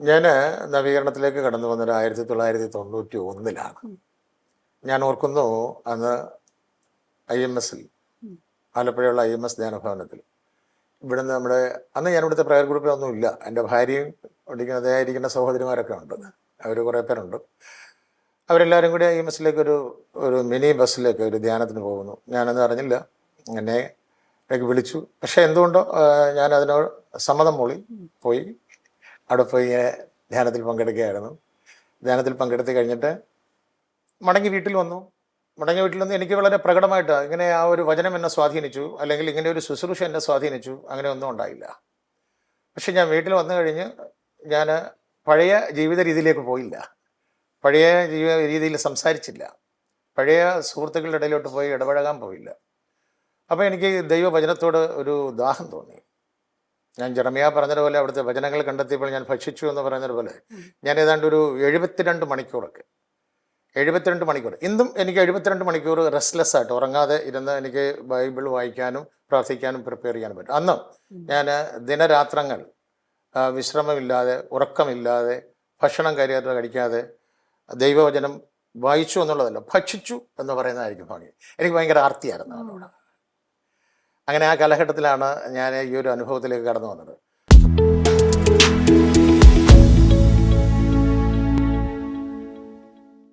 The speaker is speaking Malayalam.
ഞാൻ നവീകരണത്തിലേക്ക് കടന്നു വന്നത് ആയിരത്തി തൊള്ളായിരത്തി തൊണ്ണൂറ്റി ഒന്നിലാണ്. ഞാൻ ഓർക്കുന്നു അന്ന് ഐ എം എസിൽ ആലപ്പുഴയുള്ള ഐ എം എസ് ധ്യാനഭവനത്തിൽ. ഇവിടുന്ന് നമ്മുടെ അന്ന് ഞാൻ ഇവിടുത്തെ പ്രയർ ഗ്രൂപ്പിലൊന്നും ഇല്ല. എന്റെ ഭാര്യയും ഒടിക്കുന്ന അതേയിരിക്കുന്ന സഹോദരിമാരൊക്കെ ഉണ്ട്. അവർ കുറേ പേരുണ്ട്. അവരെല്ലാവരും കൂടി ഐ എം എസിലേക്ക് ഒരു ഒരു മിനി ബസ്സിലേക്ക് ഒരു ധ്യാനത്തിന് പോകുന്നു. ഞാനത് അറിഞ്ഞില്ല. എന്നെ വിളിച്ചു. പക്ഷേ എന്തുകൊണ്ടോ ഞാൻ അതിനോട് സമ്മതം മൂളി പോയി. അവിടെ പോയി ധ്യാനത്തിൽ പങ്കെടുക്കുകയായിരുന്നു. ധ്യാനത്തിൽ പങ്കെടുത്ത് കഴിഞ്ഞിട്ട് മടങ്ങി വീട്ടിൽ വന്നു. മടങ്ങി വീട്ടിൽ വന്ന് എനിക്ക് വളരെ പ്രകടമായിട്ട് ഇങ്ങനെ ആ ഒരു വചനം എന്നെ സ്വാധീനിച്ചു. അല്ലെങ്കിൽ ഇങ്ങനെ ഒരു ശുശ്രൂഷ എന്നെ സ്വാധീനിച്ചു. അങ്ങനെ ഒന്നും ഉണ്ടായില്ല. പക്ഷെ ഞാൻ വീട്ടിൽ വന്നു കഴിഞ്ഞ് ഞാൻ പഴയ ജീവിത രീതിയിലേക്ക് പോയില്ല. പഴയ ജീവിത രീതിയിൽ സംസാരിച്ചില്ല. പഴയ സുഹൃത്തുക്കളുടെ ഇടയിലോട്ട് പോയി ഇടപഴകാൻ പോയില്ല. അപ്പോൾ എനിക്ക് ദൈവവചനത്തോട് ഒരു ദാഹം തോന്നി. ഞാൻ ജെറമിയ പറഞ്ഞതുപോലെ അവിടുത്തെ വചനങ്ങൾ കണ്ടെത്തിയപ്പോൾ ഞാൻ ഭക്ഷിച്ചു എന്ന് പറഞ്ഞതുപോലെ ഞാൻ ഏതാണ്ട് ഒരു എഴുപത്തിരണ്ട് മണിക്കൂറൊക്കെ. എഴുപത്തിരണ്ട് മണിക്കൂർ. ഇന്നും എനിക്ക് എഴുപത്തിരണ്ട് മണിക്കൂർ റെസ്റ്റ്ലെസ് ആയിട്ട് ഉറങ്ങാതെ ഇരുന്ന് എനിക്ക് ബൈബിൾ വായിക്കാനും പ്രാർത്ഥിക്കാനും പ്രിപ്പയർ ചെയ്യാനും പറ്റും. അന്നും ഞാൻ ദിനരാത്രങ്ങൾ വിശ്രമമില്ലാതെ ഉറക്കമില്ലാതെ ഭക്ഷണം കാര്യമായിട്ട് കഴിക്കാതെ ദൈവവചനം വായിച്ചു എന്നുള്ളതല്ല ഭക്ഷിച്ചു എന്ന് പറയുന്നതായിരിക്കും ഭാഗ്യം. എനിക്ക് ഭയങ്കര ആർത്തിയായിരുന്നു അതിനോട്. അങ്ങനെ ആ കാലഘട്ടത്തിലാണ് ഞാൻ ഈ ഒരു അനുഭവത്തിലേക്ക് കടന്നു വന്നത്.